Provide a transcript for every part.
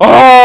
O!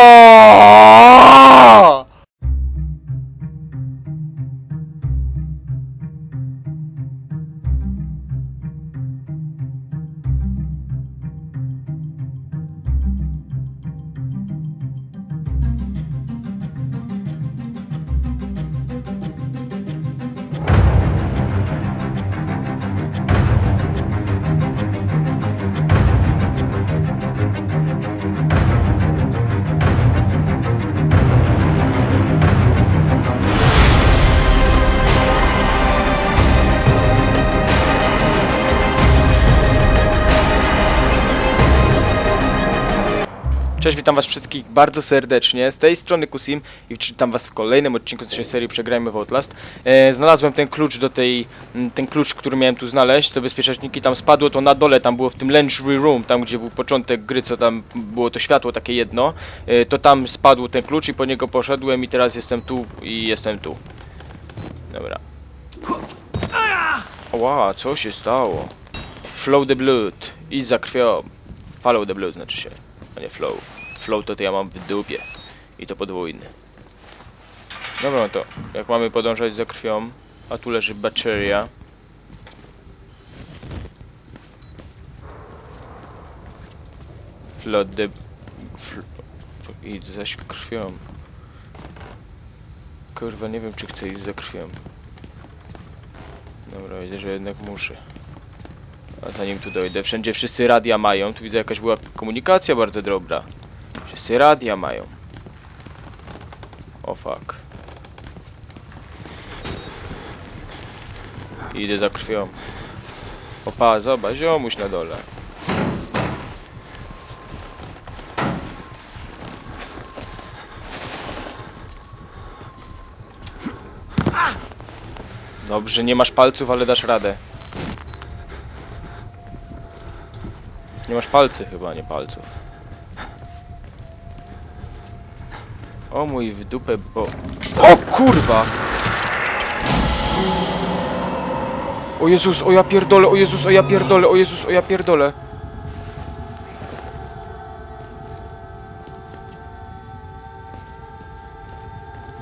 Cześć, witam was wszystkich bardzo serdecznie. Z tej strony Kusim i witam was w kolejnym odcinku naszej serii Przegrajmy w Outlast. E, znalazłem ten klucz do tej, ten klucz, który miałem tu znaleźć, to bezpieczniki tam spadło, to na dole, tam było w tym Legendary Room, tam gdzie był początek gry, co tam było to światło takie jedno, e, to tam spadł ten klucz i po niego poszedłem i teraz jestem tu i jestem tu. Dobra. Ła, co się stało? Flow the blood, idź za krwią. Follow the blood znaczy się, a nie flow. Flow to, to ja mam w dupie. I to podwójny. Dobra, no to jak mamy podążać za krwią, a tu leży bacteria. Flood the... Fl idź zaś krwią. Kurwa, nie wiem czy chcę iść za krwią. Dobra, widzę, że jednak muszę. Zanim tu dojdę, wszędzie wszyscy radia mają. Tu widzę jakaś była komunikacja bardzo dobra. Wszyscy radia mają. O fuck. Idę za krwią. Opa, zobacz, ziomuś na dole. Dobrze, nie masz palców, ale dasz radę. Nie masz palcy chyba, nie palców. O mój w dupę, bo... O kurwa! O Jezus, o ja pierdolę, o Jezus, o ja pierdolę, o Jezus, o ja pierdolę.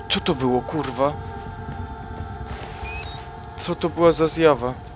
Co to było, kurwa? Co to była za zjawa?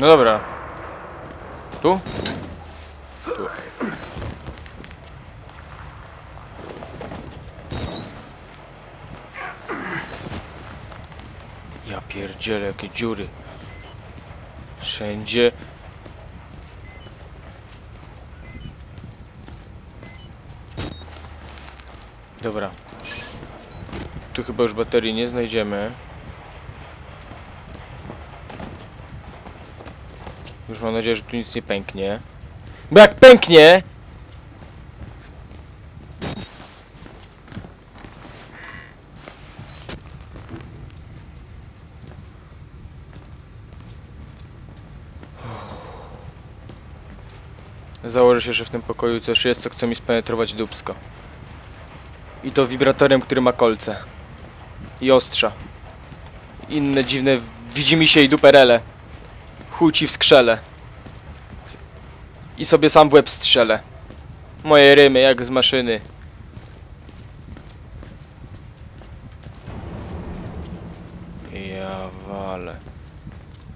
No dobra. Tu? Tu. Ja pierdzielę, jakie dziury. Wszędzie. Dobra. Tu chyba już baterii nie znajdziemy. Już mam nadzieję, że tu nic nie pęknie. Bo jak pęknie... Założę się, że w tym pokoju coś jest, co chce mi spenetrować dubsko. I to wibratorem, który ma kolce. I ostrza. Inne dziwne widzimy się i duperele. Chuj ci w skrzele. I sobie sam w łeb strzelę. Moje rymy jak z maszyny. Ja wale.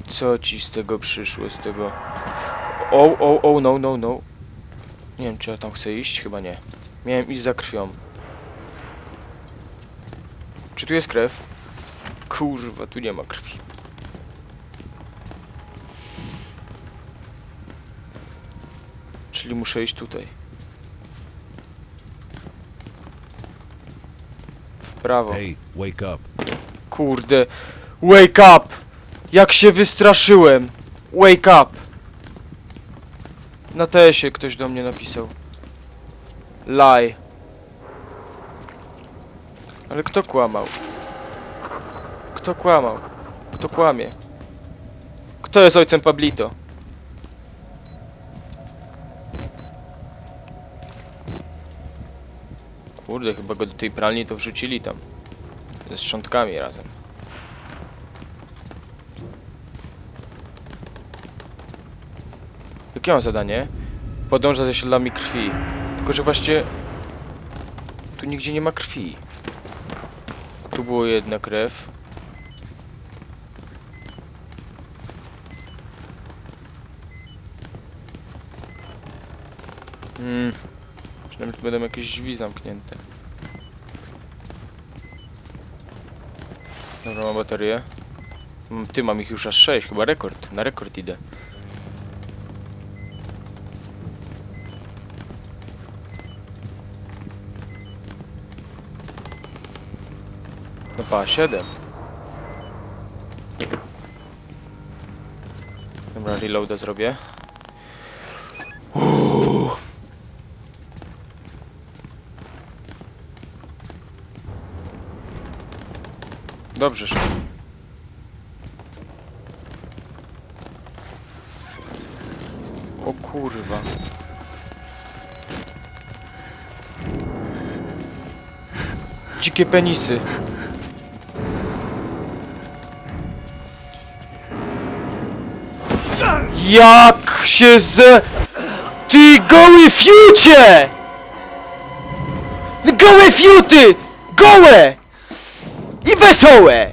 Co ci z tego przyszło, z tego... O, o, o, no, no, no. Nie wiem, czy ja tam chcę iść? Chyba nie. Miałem iść za krwią. Czy tu jest krew? Kurwa, tu nie ma krwi. Czyli muszę iść tutaj. W prawo. Hey, wake up. Kurde. Wake up! Jak się wystraszyłem! Wake up! Na tesie ktoś do mnie napisał. Lie. Ale kto kłamał? Kto kłamał? Kto kłamie? Kto jest ojcem Pablito? Kurde, chyba go do tej pralni to wrzucili tam. Ze szczątkami razem. Jakie mam zadanie? Podąża za śladami krwi. Tylko, że właśnie... Tu nigdzie nie ma krwi. Tu było jedna krew. Hmm. Przynajmniej tu będą jakieś drzwi zamknięte. Dobra, mam baterię. Ty, mam ich już aż 6, chyba rekord. Na rekord idę. No pa, 7. Dobra, reloada zrobię. Dobrze szło. O kurwa. Dzikie penisy. Jak się z... Ty goły fiucie! Gołe fiuty! Gołe! I wesołe!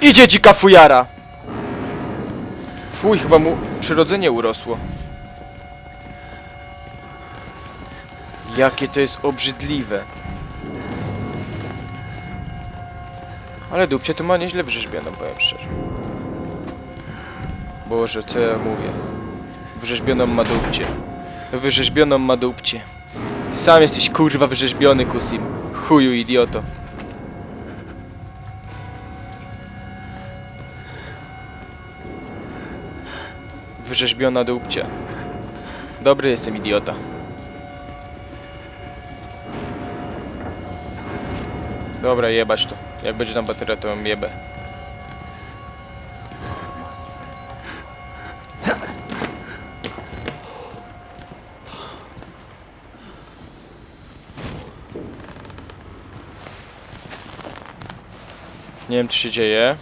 Idzie dzika fujara! Fuj, chyba mu przyrodzenie urosło. Jakie to jest obrzydliwe. Ale dupcie to ma nieźle wrzeźbioną, powiem szczerze. Boże, co ja mówię? Wrzeźbioną ma dupcie. Wyrzeźbioną ma dupcie. Sam jesteś kurwa wyrzeźbiony, Kusim. Chuju, idioto. Wyrzeźbiona dupcie. Dobry jestem, idiota. Dobra, jebać to. Jak będzie tam bateria, to ją jebę. Nie wiem, co się dzieje.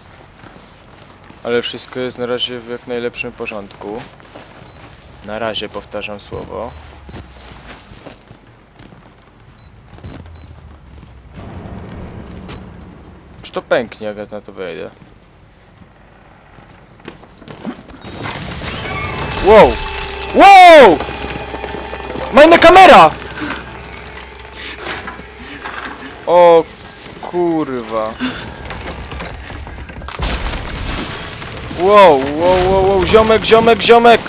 Ale wszystko jest na razie w jak najlepszym porządku. Na razie powtarzam słowo. Czy to pęknie, jak ja na to wejdę? Wow! Wow! Majna kamera! O kurwa. Wow, wow, wow, wow, ziomek, ziomek, ziomek!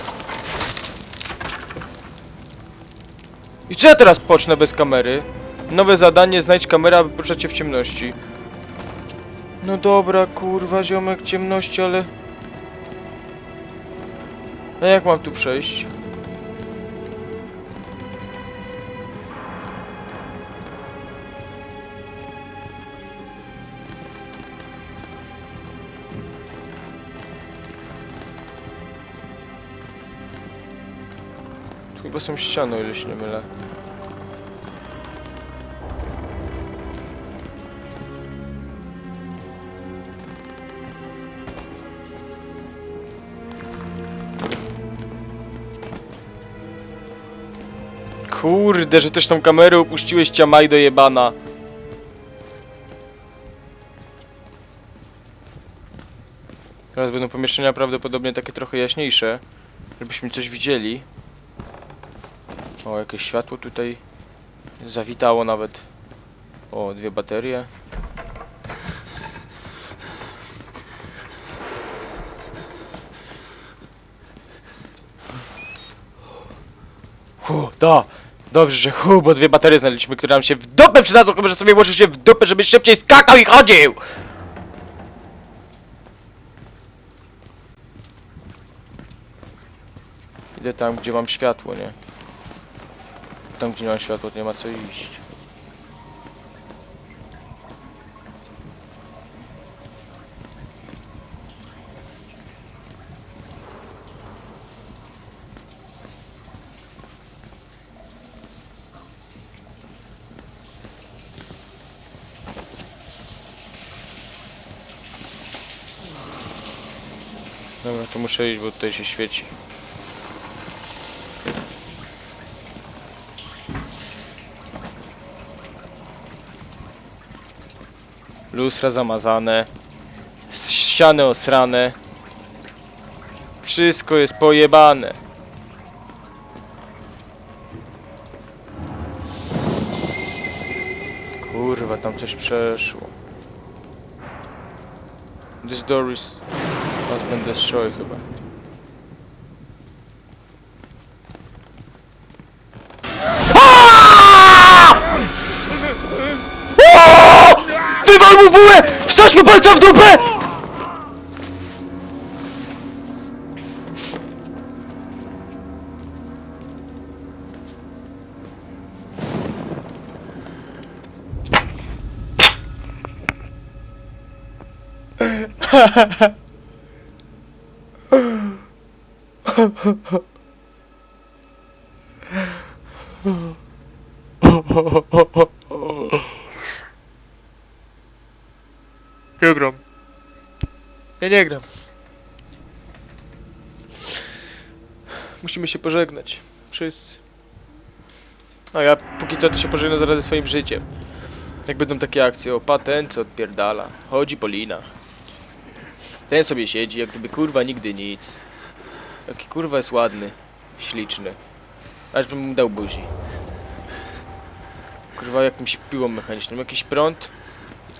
I co ja teraz pocznę bez kamery? Nowe zadanie, znajdź kamerę, aby poruszać się w ciemności. No dobra, kurwa, ziomek ciemności, ale... A jak mam tu przejść? Chyba są ściany, o się nie mylę. Kurde, że też tą kamerę upuściłeś ciamajdo jebana. Teraz będą pomieszczenia prawdopodobnie takie trochę jaśniejsze, żebyśmy coś widzieli. O, jakieś światło tutaj zawitało nawet. O, dwie baterie. Hu, to. Dobrze, że hu, bo dwie baterie znaleźliśmy, które nam się w dupę przydadzą, chyba że sobie włożysz się w dupę, żebyś szybciej skakał i chodził! Idę tam, gdzie mam światło, nie? Tam, gdzie nie mam światła, to nie ma co iść. Dobra, to muszę iść, bo tutaj się świeci. Lustra zamazane. Ściany osrane. Wszystko jest pojebane. Kurwa, tam coś przeszło. This door is... Has been destroyed chyba. Wywal mu bułę! Wsadź mu palca w dupę! Nie gram. Ja nie gram. Musimy się pożegnać. Wszyscy. A ja póki co to się pożegnam zaraz ze swoim życiem. Jak będą takie akcje, o patent co odpierdala. Chodzi po linach. Ten sobie siedzi, jak gdyby kurwa nigdy nic. Jaki kurwa jest ładny, śliczny. Aż bym mu dał buzi. Kurwa jakimś piłą mechaniczną, jakiś prąd.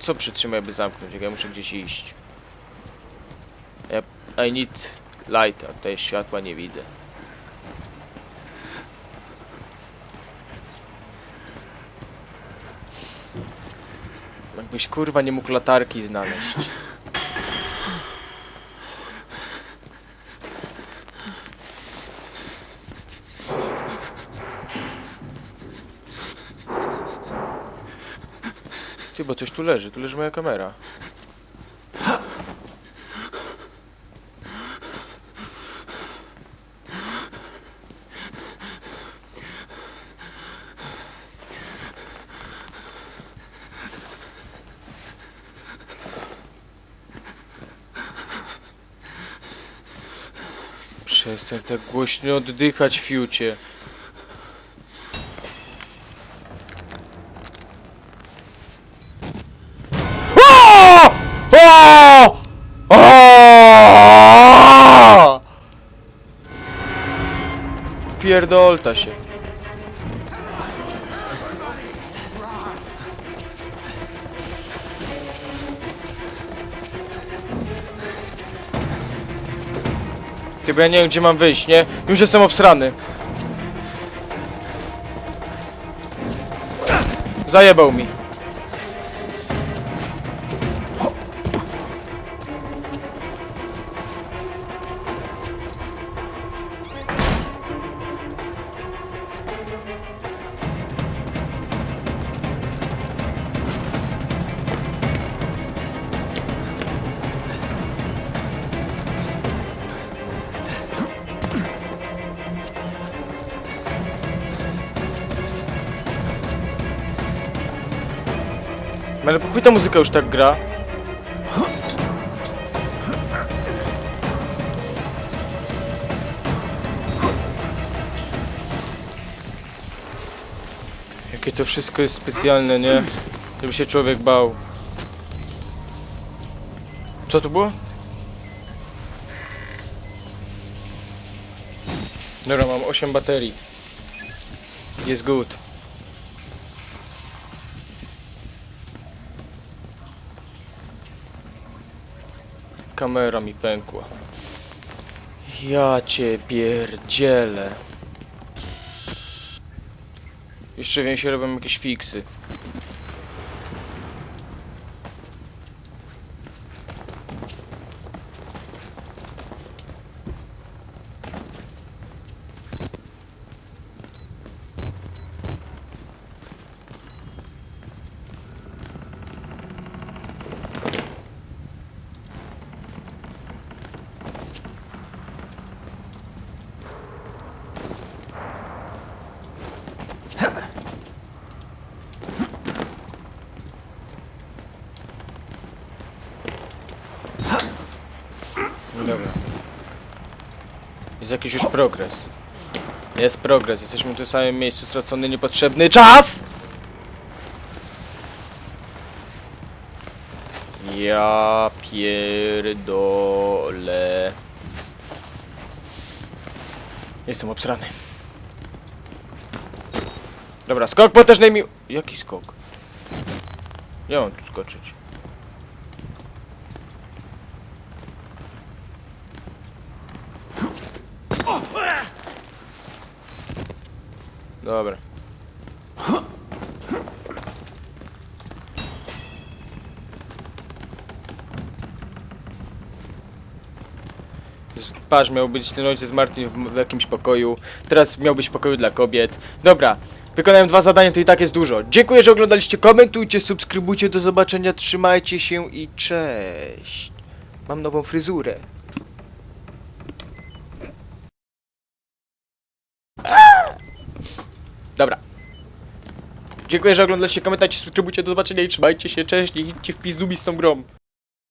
Co przytrzyma, aby zamknąć, jak ja muszę gdzieś iść? I need light, a tutaj światła nie widzę. Jakbyś kurwa nie mógł latarki znaleźć. Ty, bo coś tu leży, tu leży moja kamera. Przestań tak głośno oddychać, fiucie. Pierdolta się. Ty, bo ja nie wiem gdzie mam wyjść, nie? Już jestem obsrany. Zajebał mi. Ale po chuj ta muzyka już tak gra. Jakie to wszystko jest specjalne, nie? Żeby się człowiek bał. Co to było? Dobra, mam 8 baterii. Jest good. kamera mi pękła. Ja cię pierdzielę. Jeszcze wiem, się robią jakieś fiksy. Jakiś już progres. Jest progres, jesteśmy w tym samym miejscu, stracony niepotrzebny czas! Ja pierdolę. Jestem obsrany. Dobra, skok potężnej mi... Jaki skok? Ja mam tu skoczyć. Dobra. Patrz, miał być ten ojciec Martin w, w jakimś pokoju. Teraz miał być w pokoju dla kobiet. Dobra, wykonałem dwa zadania, to i tak jest dużo. Dziękuję, że oglądaliście. Komentujcie, subskrybujcie. Do zobaczenia, trzymajcie się i cześć. Mam nową fryzurę. Dobra. Dziękuję, że oglądaliście. Komentujcie, subskrybujcie. Do zobaczenia i trzymajcie się. Cześć. Nie idźcie w pizdu z tą grą.